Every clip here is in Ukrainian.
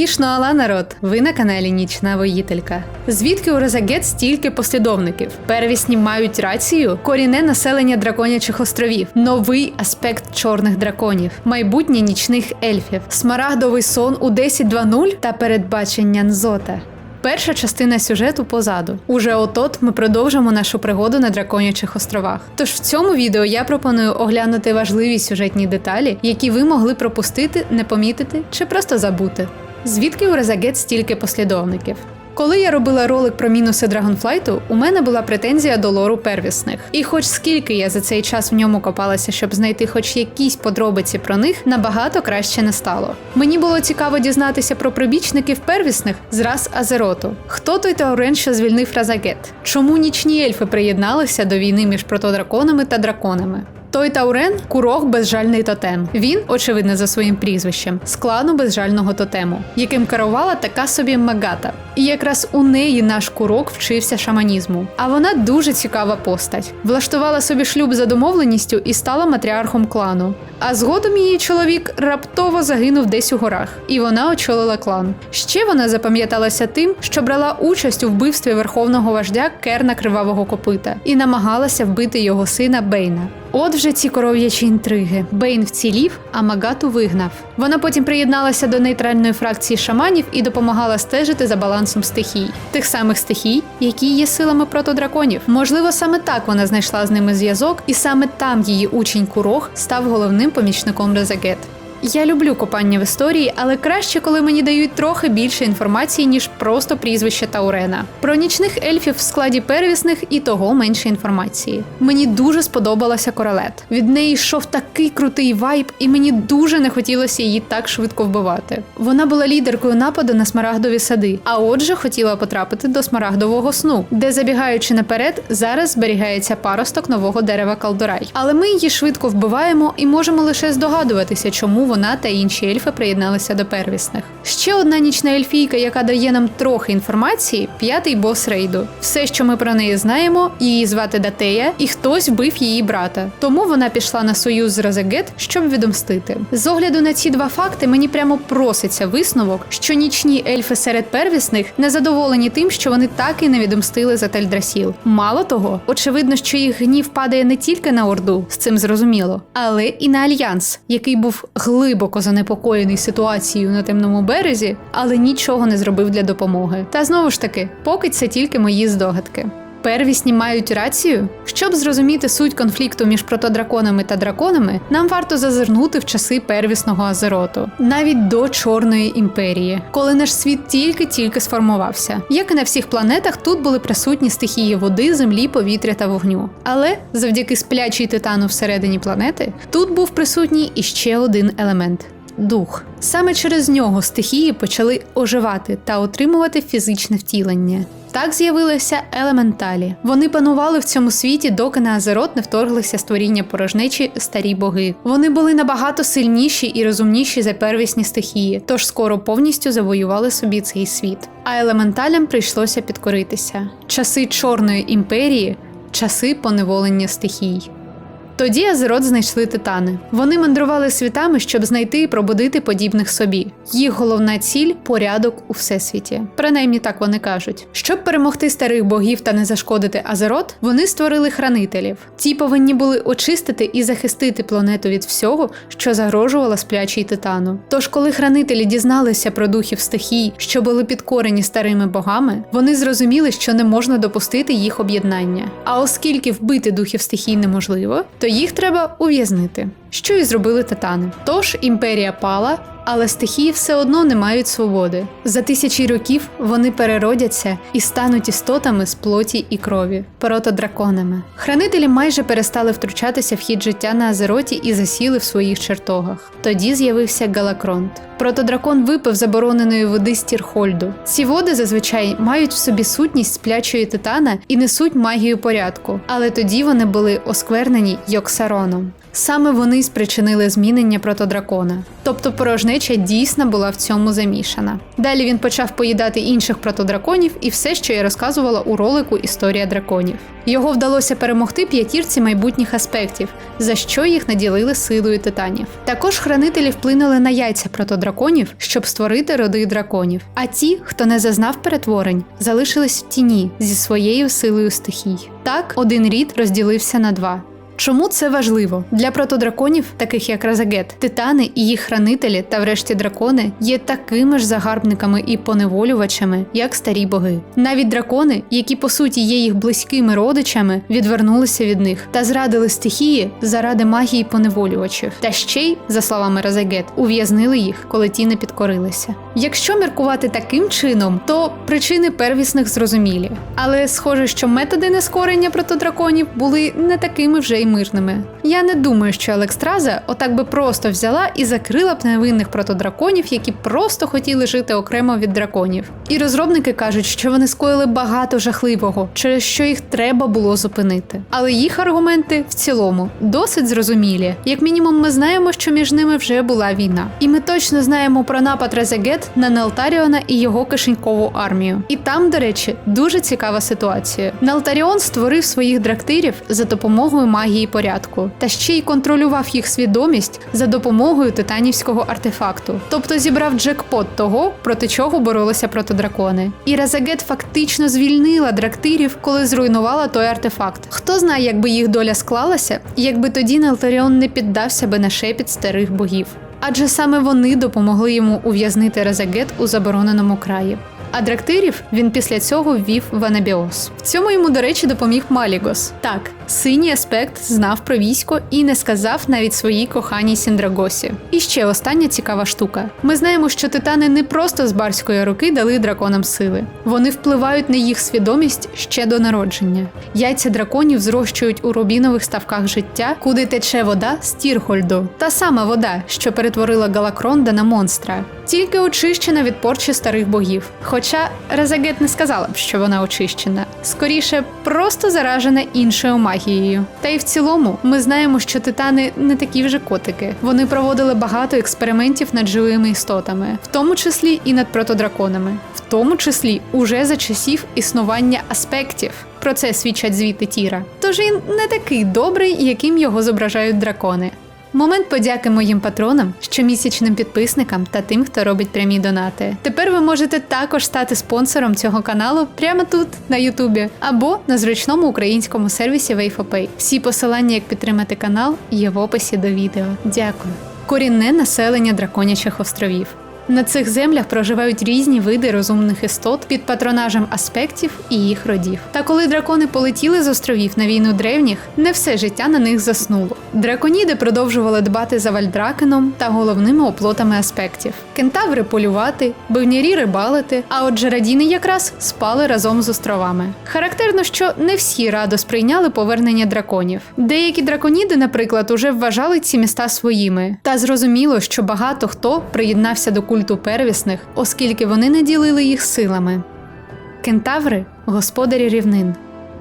Ішноала народ, ви на каналі Нічна Воїтелька. Звідки у Розагет стільки послідовників? Первісні мають рацію, корінне населення драконячих островів, новий аспект чорних драконів, майбутнє нічних ельфів, смарагдовий сон у 10.2.0 та передбачення Нзота. Перша частина сюжету позаду. Уже отот ми продовжимо нашу пригоду на драконячих островах. Тож в цьому відео я пропоную оглянути важливі сюжетні деталі, які ви могли пропустити, не помітити чи просто забути. Звідки у Резагет стільки послідовників? Коли я робила ролик про мінуси Драгонфлайту, у мене була претензія до лору первісних. І хоч скільки я за цей час в ньому копалася, щоб знайти хоч якісь подробиці про них, набагато краще не стало. Мені було цікаво дізнатися про прибічників первісних з рас Азероту. Хто той Таурен, що звільнив Разагет? Чому нічні ельфи приєдналися до війни між протодраконами та драконами? Той Таурен курок безжальний тотем. Він, очевидно, за своїм прізвищем, з клану безжального тотему, яким керувала така собі Магата. І якраз у неї наш курок вчився шаманізму. А вона дуже цікава постать. Влаштувала собі шлюб за домовленістю і стала матріархом клану. А згодом її чоловік раптово загинув десь у горах, і вона очолила клан. Ще вона запам'яталася тим, що брала участь у вбивстві верховного вождя Керна Кривавого Копита і намагалася вбити його сина Бейна. От вже ці коров'ячі інтриги. Бейн вцілів, а Магату вигнав. Вона потім приєдналася до нейтральної фракції шаманів і допомагала стежити за балансом стихій, тих самих стихій, які є силами протодраконів. Можливо, саме так вона знайшла з ними зв'язок, і саме там її учень Курох став головним помічником Резагет. Я люблю копання в історії, але краще, коли мені дають трохи більше інформації, ніж просто прізвище Таурена. Про нічних ельфів в складі первісних і того менше інформації. Мені дуже сподобалася королет. Від неї йшов такий крутий вайб, і мені дуже не хотілося її так швидко вбивати. Вона була лідеркою нападу на смарагдові сади, а отже, хотіла потрапити до смарагдового сну, де, забігаючи наперед, зараз зберігається паросток нового дерева Калдорай. Але ми її швидко вбиваємо і можемо лише здогадуватися, чому вона та інші ельфи приєдналися до первісних. Ще одна нічна ельфійка, яка дає нам трохи інформації, п'ятий бос рейду. Все, що ми про неї знаємо, її звати Датея, і хтось вбив її брата. Тому вона пішла на союз з Розегет, щоб відомстити. З огляду на ці два факти, мені прямо проситься висновок, що нічні ельфи серед первісних не задоволені тим, що вони так і не відомстили за Тельдрасіл. Мало того, очевидно, що їх гнів падає не тільки на Орду, з цим зрозуміло, але і на альянс, який був глибоко занепокоєний ситуацією на темному березі, але нічого не зробив для допомоги. Та знову ж таки, поки це тільки мої здогадки. Первісні мають рацію. Щоб зрозуміти суть конфлікту між протодраконами та драконами, нам варто зазирнути в часи первісного Азероту, навіть до Чорної імперії, коли наш світ тільки-тільки сформувався. Як і на всіх планетах, тут були присутні стихії води, землі, повітря та вогню. Але завдяки сплячій титану всередині планети, тут був присутній іще один елемент. Дух саме через нього стихії почали оживати та отримувати фізичне втілення. Так з'явилися елементалі. Вони панували в цьому світі, доки на Азерот не вторглися створіння порожнечі старі боги. Вони були набагато сильніші і розумніші за первісні стихії, тож скоро повністю завоювали собі цей світ. А елементалям прийшлося підкоритися. Часи Чорної імперії, часи поневолення стихій. Тоді Азерот знайшли титани. Вони мандрували світами, щоб знайти і пробудити подібних собі. Їх головна ціль порядок у всесвіті. Принаймні так вони кажуть. Щоб перемогти старих богів та не зашкодити Азерот, вони створили хранителів. Ті повинні були очистити і захистити планету від всього, що загрожувало сплячій титану. Тож, коли хранителі дізналися про духів стихій, що були підкорені старими богами, вони зрозуміли, що не можна допустити їх об'єднання. А оскільки вбити духів стихій неможливо, то їх треба ув'язнити. Що і зробили титани. Тож імперія пала, але стихії все одно не мають свободи. За тисячі років вони переродяться і стануть істотами з плоті і крові, протодраконами. Хранителі майже перестали втручатися в хід життя на Азероті і засіли в своїх чертогах. Тоді з'явився Галакронт. Протодракон випив забороненої води Стірхольду. Ці води зазвичай мають в собі сутність сплячої титана і несуть магію порядку, але тоді вони були осквернені Йоксароном. Саме вони спричинили змінення протодракона. Тобто порожнеча дійсно була в цьому замішана. Далі він почав поїдати інших протодраконів і все, що я розказувала у ролику Історія драконів. Його вдалося перемогти п'ятірці майбутніх аспектів, за що їх наділили силою титанів. Також хранителі вплинули на яйця протодраконів, щоб створити роди драконів. А ті, хто не зазнав перетворень, залишились в тіні зі своєю силою стихій. Так, один рід розділився на два. Чому це важливо? Для протодраконів, таких як Разагет, титани і їх хранителі та врешті дракони є такими ж загарбниками і поневолювачами, як старі боги. Навіть дракони, які по суті є їх близькими родичами, відвернулися від них та зрадили стихії заради магії поневолювачів. Та ще й, за словами Разагет, ув'язнили їх, коли ті не підкорилися. Якщо міркувати таким чином, то причини первісних зрозумілі. Але схоже, що методи нескорення протодраконів були не такими вже й мирними. Я не думаю, що Алекстраза отак би просто взяла і закрила б невинних протодраконів, які просто хотіли жити окремо від драконів. І розробники кажуть, що вони скоїли багато жахливого, через що їх треба було зупинити. Але їх аргументи в цілому досить зрозумілі. Як мінімум, ми знаємо, що між ними вже була війна. І ми точно знаємо про напад Резагет на Нелтаріона і його кишенькову армію. І там, до речі, дуже цікава ситуація. Нелтаріон створив своїх драктирів за допомогою магії порядку, та ще й контролював їх свідомість за допомогою титанівського артефакту, тобто зібрав джекпот того, проти чого боролися протодракони. І Резагет фактично звільнила драктирів, коли зруйнувала той артефакт. Хто знає, як би їх доля склалася, якби тоді Нелтаріон не піддався би на шепіт старих богів. Адже саме вони допомогли йому ув'язнити Резагет у забороненому краї. А драктирів він після цього ввів в Анабіос. В цьому йому, до речі, допоміг Малігос. Так, синій аспект знав про військо і не сказав навіть своїй коханій Сіндрагосі. І ще остання цікава штука: ми знаємо, що титани не просто з барської руки дали драконам сили, вони впливають на їх свідомість ще до народження. Яйця драконів зрощують у рубінових ставках життя, куди тече вода з Тірхольду. Та сама вода, що перетворила Галакронда на монстра, тільки очищена від порчі старих богів. Хоча Резагет не сказала б, що вона очищена, скоріше просто заражена іншою магією. Та й в цілому ми знаємо, що титани не такі вже котики. Вони проводили багато експериментів над живими істотами, в тому числі і над протодраконами, в тому числі уже за часів існування аспектів. Про це свідчать звіти Тіра. Тож він не такий добрий, яким його зображають дракони. Момент подяки моїм патронам, щомісячним підписникам та тим, хто робить прямі донати. Тепер ви можете також стати спонсором цього каналу прямо тут, на Ютубі, або на зручному українському сервісі WayFoPay. Всі посилання, як підтримати канал, є в описі до відео. Дякую. Корінне населення драконячих островів. На цих землях проживають різні види розумних істот під патронажем аспектів і їх родів. Та коли дракони полетіли з островів на війну древніх, не все життя на них заснуло. Драконіди продовжували дбати за вальдракеном та головними оплотами аспектів. Кентаври полювати, бивнярі рибалити, а от джерадіни якраз спали разом з островами. Характерно, що не всі радо сприйняли повернення драконів. Деякі драконіди, наприклад, уже вважали ці міста своїми. Та зрозуміло, що багато хто приєднався до культу первісних, оскільки вони не ділили їх силами. Кентаври господарі рівнин.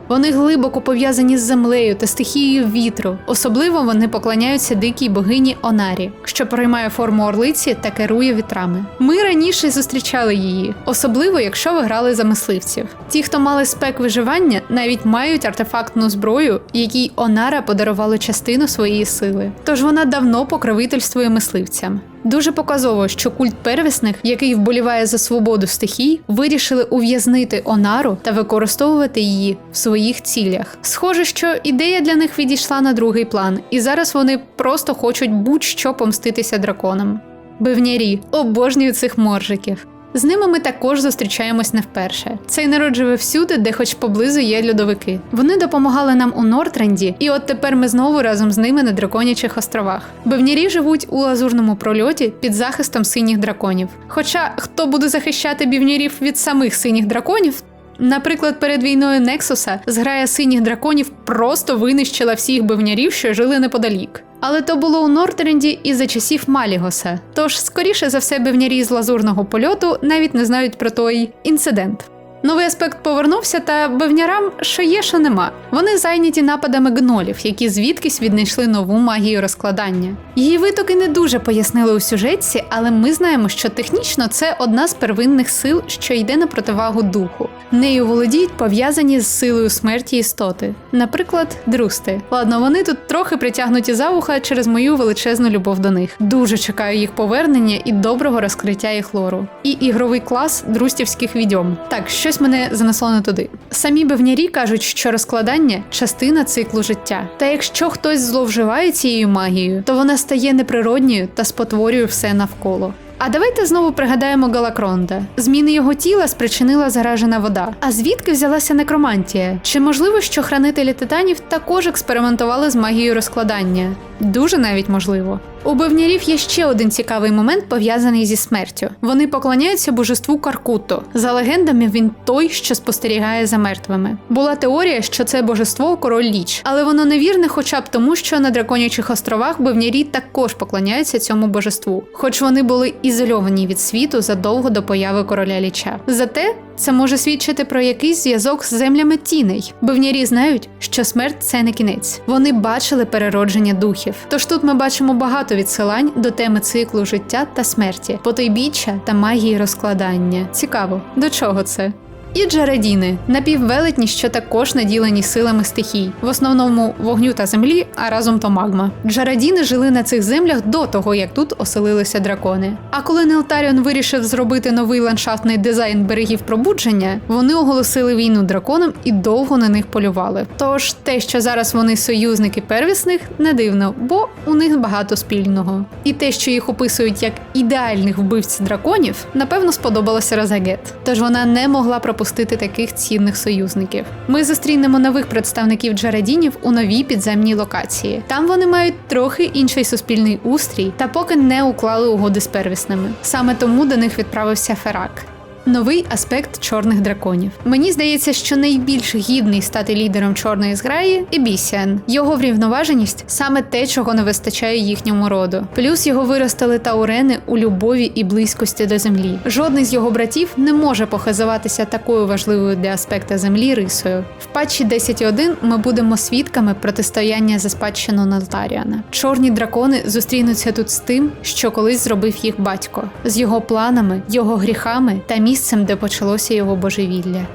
Вони глибоко пов'язані з землею та стихією вітру. Особливо вони поклоняються дикій богині Онарі, що приймає форму орлиці та керує вітрами. Ми раніше зустрічали її, особливо якщо ви грали за мисливців. Ті, хто мали спек виживання, навіть мають артефактну зброю, якій Онара подарувала частину своєї сили. Тож вона давно покровительствує мисливцям. Дуже показово, що культ первісних, який вболіває за свободу стихій, вирішили ув'язнити Онару та використовувати її в своїх цілях. Схоже, що ідея для них відійшла на другий план, і зараз вони просто хочуть будь-що помститися драконам. Бивнярі обожнюю цих моржиків. З ними ми також зустрічаємось не вперше. Цей народ живе всюди, де хоч поблизу є льодовики. Вони допомагали нам у Нортренді, і от тепер ми знову разом з ними на драконячих островах. Бивнярі живуть у лазурному прольоті під захистом синіх драконів. Хоча хто буде захищати бівнярів від самих синіх драконів? Наприклад, перед війною Нексуса зграя синіх драконів просто винищила всіх бивнярів, що жили неподалік. Але то було у Нортренді і за часів Малігоса. Тож, скоріше за все, бивнярі з лазурного польоту навіть не знають про той інцидент. Новий аспект повернувся, та бивнярам що є, що нема. Вони зайняті нападами гнолів, які звідкись віднайшли нову магію розкладання. Її витоки не дуже пояснили у сюжетці, але ми знаємо, що технічно це одна з первинних сил, що йде на противагу духу. Нею володіють пов'язані з силою смерті істоти, наприклад, друсти. Ладно, вони тут трохи притягнуті за вуха через мою величезну любов до них. Дуже чекаю їх повернення і доброго розкриття їх лору. І ігровий клас друстівських відьом. Так, щось мене занесло не туди. Самі бивнярі кажуть, що розкладання частина циклу життя. Та якщо хтось зловживає цією магією, то вона стає неприродньою та спотворює все навколо. А давайте знову пригадаємо Галакронда. Зміни його тіла спричинила заражена вода. А звідки взялася некромантія? Чи можливо, що хранителі титанів також експериментували з магією розкладання? Дуже навіть можливо. У бивнярів є ще один цікавий момент пов'язаний зі смертю. Вони поклоняються божеству Каркуто. За легендами, він той, що спостерігає за мертвими. Була теорія, що це божество король ліч, але воно невірне, хоча б тому, що на драконячих островах бивнярі також поклоняються цьому божеству, хоч вони були ізольовані від світу задовго до появи короля ліча. Зате це може свідчити про якийсь зв'язок з землями тіней. Бивнярі знають, що смерть це не кінець. Вони бачили переродження духів. Тож тут ми бачимо багато відсилань до теми циклу життя та смерті, потойбіччя та магії розкладання. Цікаво, до чого це? І Джарадіни напіввелетні, що також наділені силами стихій, в основному вогню та землі, а разом то магма. Джарадіни жили на цих землях до того, як тут оселилися дракони. А коли Нелтаріон вирішив зробити новий ландшафтний дизайн берегів пробудження, вони оголосили війну драконам і довго на них полювали. Тож те, що зараз вони союзники первісних, не дивно, бо у них багато спільного. І те, що їх описують як ідеальних вбивць драконів, напевно, сподобалося Розагет. Тож вона не могла пропустити таких цінних союзників. Ми зустрінемо нових представників Джарадінів у новій підземній локації. Там вони мають трохи інший суспільний устрій та поки не уклали угоди з первісними. Саме тому до них відправився Ферак. Новий аспект чорних драконів. Мені здається, що найбільш гідний стати лідером чорної зграї Ебісіан. Його врівноваженість саме те, чого не вистачає їхньому роду. Плюс його виростили таурени у любові і близькості до землі. Жодний з його братів не може похизуватися такою важливою для аспекта землі рисою. В патчі 10.1 ми будемо свідками протистояння за спадщину Налтаріана. Чорні дракони зустрінуться тут з тим, що колись зробив їх батько, з його планами, його гріхами та місцем, де почалося його божевілля.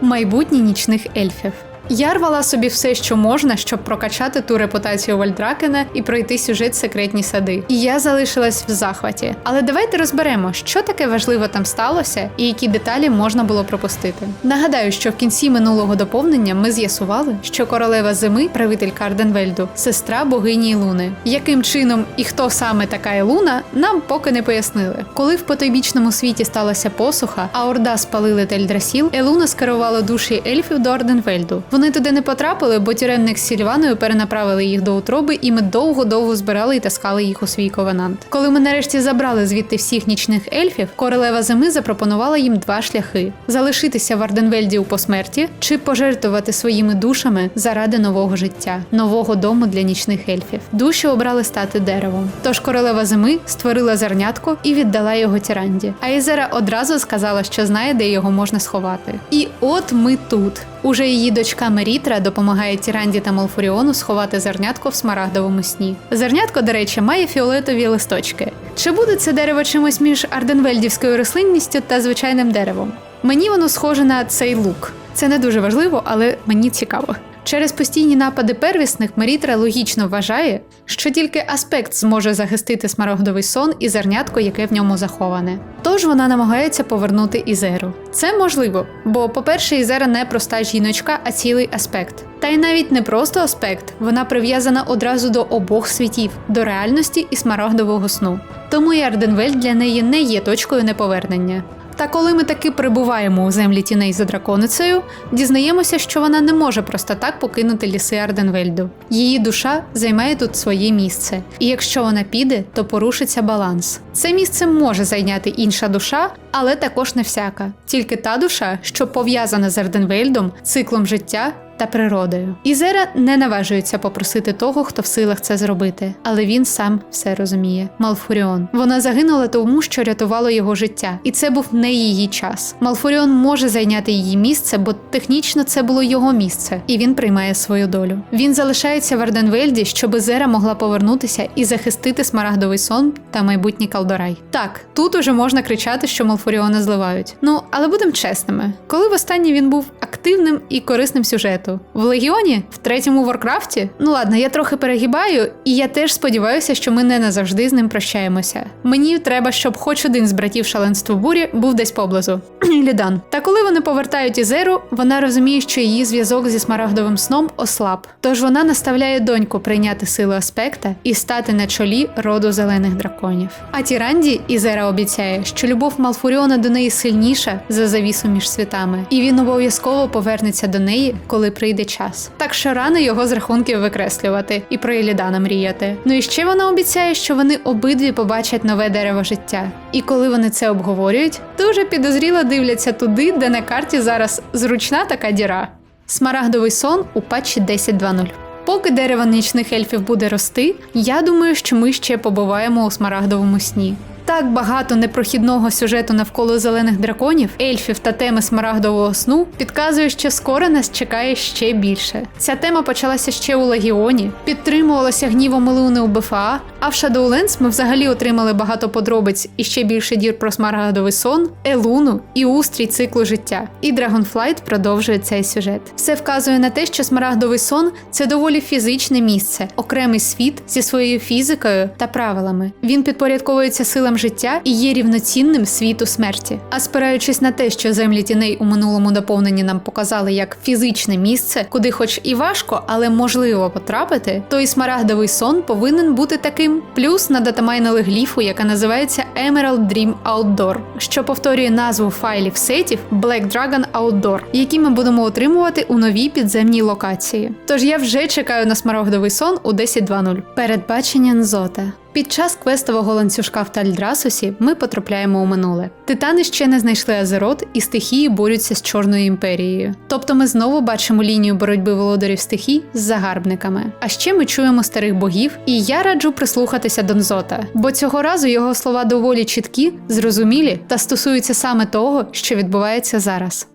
Майбутнє нічних ельфів. Я рвала собі все, що можна, щоб прокачати ту репутацію Вальдракена і пройти сюжет секретні сади. І я залишилась в захваті. Але давайте розберемо, що таке важливо там сталося і які деталі можна було пропустити. Нагадаю, що в кінці минулого доповнення ми з'ясували, що королева зими, правителька Арденвельду, сестра богині Луни. Яким чином і хто саме така Ілуна, нам поки не пояснили. Коли в потойбічному світі сталася посуха, а Орда спалили Тельдрасіл, Елуна скерувала душі ельфів до Арденвельду. Вони туди не потрапили, бо тюремник з Сільваною перенаправили їх до утроби, і ми довго-довго збирали і таскали їх у свій ковенант. Коли ми нарешті забрали звідти всіх нічних ельфів, королева зими запропонувала їм два шляхи: залишитися в Арденвельді у посмерті чи пожертвувати своїми душами заради нового життя, нового дому для нічних ельфів. Душі обрали стати деревом. Тож королева зими створила зернятко і віддала його тіранді. А Ізера одразу сказала, що знає, де його можна сховати. І от ми тут. Уже її дочка Мерітра допомагає Тіранді та Малфуріону сховати зернятко в смарагдовому сні. Зернятко, до речі, має фіолетові листочки. Чи буде це дерево чимось між арденвельдівською рослинністю та звичайним деревом? Мені воно схоже на цей лук. Це не дуже важливо, але мені цікаво. Через постійні напади первісних Мерітра логічно вважає, що тільки аспект зможе захистити смарагдовий сон і зернятко, яке в ньому заховане. Тож вона намагається повернути Ізеру. Це можливо, бо, по-перше, Ізера не проста жіночка, а цілий аспект. Та й навіть не просто аспект, вона прив'язана одразу до обох світів, до реальності і смарагдового сну. Тому і Арденвельд для неї не є точкою неповернення. Та коли ми таки перебуваємо у землі тіней за драконицею, дізнаємося, що вона не може просто так покинути ліси Арденвельду. Її душа займає тут своє місце, і якщо вона піде, то порушиться баланс. Це місце може зайняти інша душа, але також не всяка. Тільки та душа, що пов'язана з Арденвельдом, циклом життя та природою. Ізера не наважується попросити того, хто в силах це зробити, але він сам все розуміє. Малфуріон. Вона загинула тому, що рятувало його життя, і це був не її час. Малфуріон може зайняти її місце, бо технічно це було його місце, і він приймає свою долю. Він залишається в Арденвельді, щоб Ізера могла повернутися і захистити смарагдовий сон та майбутній Калдорай. Так, тут уже можна кричати, що Малфуріона зливають. Ну але будемо чесними, коли востаннє він був активним і корисним сюжету в Легіоні, в третьому Варкрафті. Ну ладно, я трохи перегибаю, і я теж сподіваюся, що ми не назавжди з ним прощаємося. Мені треба, щоб хоч один з братів шаленство бурі був десь поблизу. Лідан. Та коли вони повертають Ізеру, вона розуміє, що її зв'язок зі смарагдовим сном ослаб. Тож вона наставляє доньку прийняти силу аспекта і стати на чолі роду зелених драконів. А Тіранді Ізера обіцяє, що любов Малфуріона до неї сильніша за завісу між світами, і він обов'язково повернеться до неї, коли прийде час. Так що рано його з рахунків викреслювати і про Елідана мріяти. Ну і ще вона обіцяє, що вони обидві побачать нове дерево життя. І коли вони це обговорюють, дуже підозріло дивляться туди, де на карті зараз зручна така діра. Смарагдовий сон у патчі 10.2.0. Поки дерево нічних ельфів буде рости, я думаю, що ми ще побуваємо у смарагдовому сні. Так багато непрохідного сюжету навколо зелених драконів, ельфів та теми смарагдового сну підказує, що скоро нас чекає ще більше. Ця тема почалася ще у Легіоні, підтримувалася гнівом Елуни у БФА, а в Shadowlands ми взагалі отримали багато подробиць і ще більше дір про смарагдовий сон, Елуну і устрій циклу життя. І Dragonflight продовжує цей сюжет. Все вказує на те, що смарагдовий сон це доволі фізичне місце, окремий світ зі своєю фізикою та правилами. Він підпорядковується силам життя і є рівноцінним світу смерті. А спираючись на те, що землі тіней у минулому доповненні нам показали як фізичне місце, куди, хоч і важко, але можливо потрапити, то і смарагдовий сон повинен бути таким. Плюс надатамайнили гліфу, яка називається Emerald Dream Outdoor, що повторює назву файлів сетів Black Dragon Outdoor, які ми будемо отримувати у новій підземній локації. Тож я вже чекаю на смарагдовий сон у 10.2.0. Передбачення Нзота. Під час квестового ланцюжка в Тальдрасусі ми потрапляємо у минуле. Титани ще не знайшли Азерот, і стихії борються з Чорною імперією. Тобто ми знову бачимо лінію боротьби володарів стихій з загарбниками. А ще ми чуємо старих богів, і я раджу прислухатися до Нзота, бо цього разу його слова доволі чіткі, зрозумілі та стосуються саме того, що відбувається зараз.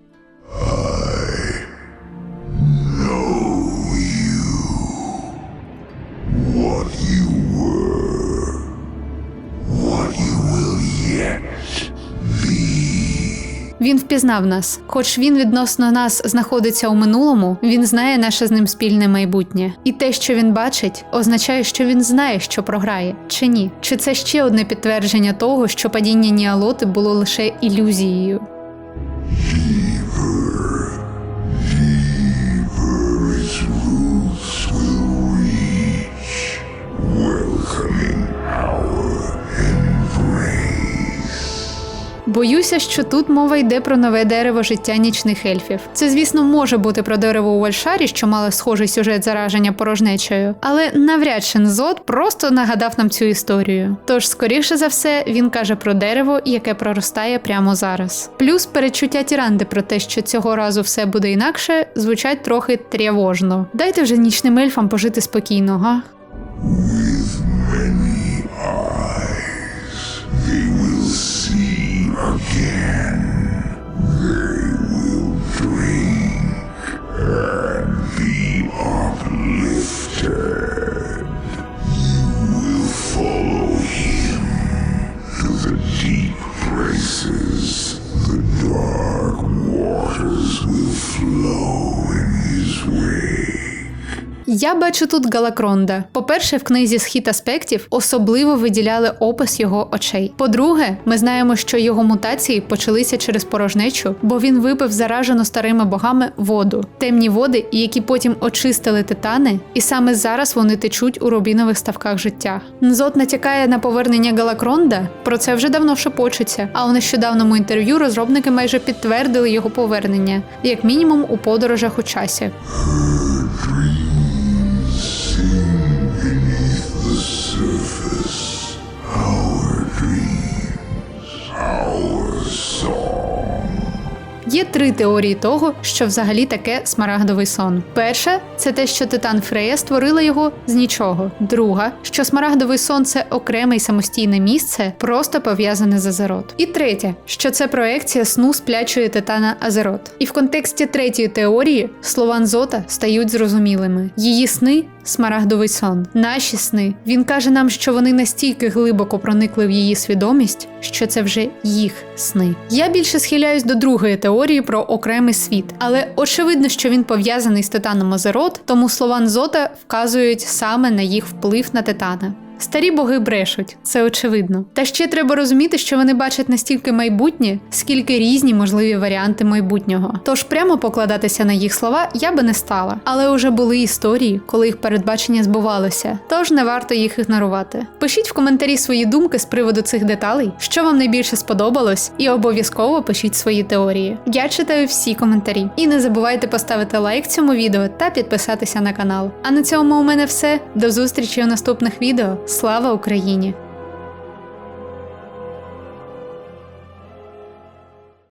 Він впізнав нас, хоч він відносно нас знаходиться у минулому, він знає наше з ним спільне майбутнє. І те, що він бачить, означає, що він знає, що програє, чи ні. Чи це ще одне підтвердження того, що падіння Ніалоти було лише ілюзією? Боюся, що тут мова йде про нове дерево життя нічних ельфів. Це, звісно, може бути про дерево у Вальшарі, що мало схожий сюжет зараження порожнечею, але навряд чи Нзот просто нагадав нам цю історію. Тож, скоріше за все, він каже про дерево, яке проростає прямо зараз. Плюс перечуття Тіранди про те, що цього разу все буде інакше, звучать трохи тривожно. Дайте вже нічним ельфам пожити спокійно, га? Again. They will drink and be uplifted. You will follow him to the deep places. The dark waters will flow in his wake. Я бачу тут Галакронда. По-перше, в книзі схід аспектів особливо виділяли опис його очей. По-друге, ми знаємо, що його мутації почалися через порожнечу, бо він випив заражену старими богами воду, темні води, які потім очистили титани, і саме зараз вони течуть у рубінових ставках життя. Нзот натякає на повернення Галакронда. Про це вже давно шепочеться. А у нещодавному інтерв'ю розробники майже підтвердили його повернення, як мінімум у подорожах у часі. Є три теорії того, що взагалі таке смарагдовий сон. Перша це те, що титан Фрея створила його з нічого. Друга, що смарагдовий сон це окреме й самостійне місце, просто пов'язане з Азерот. І третя, що це проекція сну сплячої титана Азерот. І в контексті третьої теорії слова Нзота стають зрозумілими. Її сни смарагдовий сон. Наші сни. Він каже нам, що вони настільки глибоко проникли в її свідомість, що це вже їх сни. Я більше схиляюсь до другої теорії про окремий світ, але очевидно, що він пов'язаний з титаном Азерот, тому слова Нзота вказують саме на їх вплив на титана. Старі боги брешуть, це очевидно. Та ще треба розуміти, що вони бачать настільки майбутнє, скільки різні можливі варіанти майбутнього. Тож прямо покладатися на їх слова я би не стала. Але уже були історії, коли їх передбачення збувалося, тож не варто їх ігнорувати. Пишіть в коментарі свої думки з приводу цих деталей, що вам найбільше сподобалось, і обов'язково пишіть свої теорії. Я читаю всі коментарі. І не забувайте поставити лайк цьому відео та підписатися на канал. А на цьому у мене все. До зустрічі у наступних відео. Слава Україні!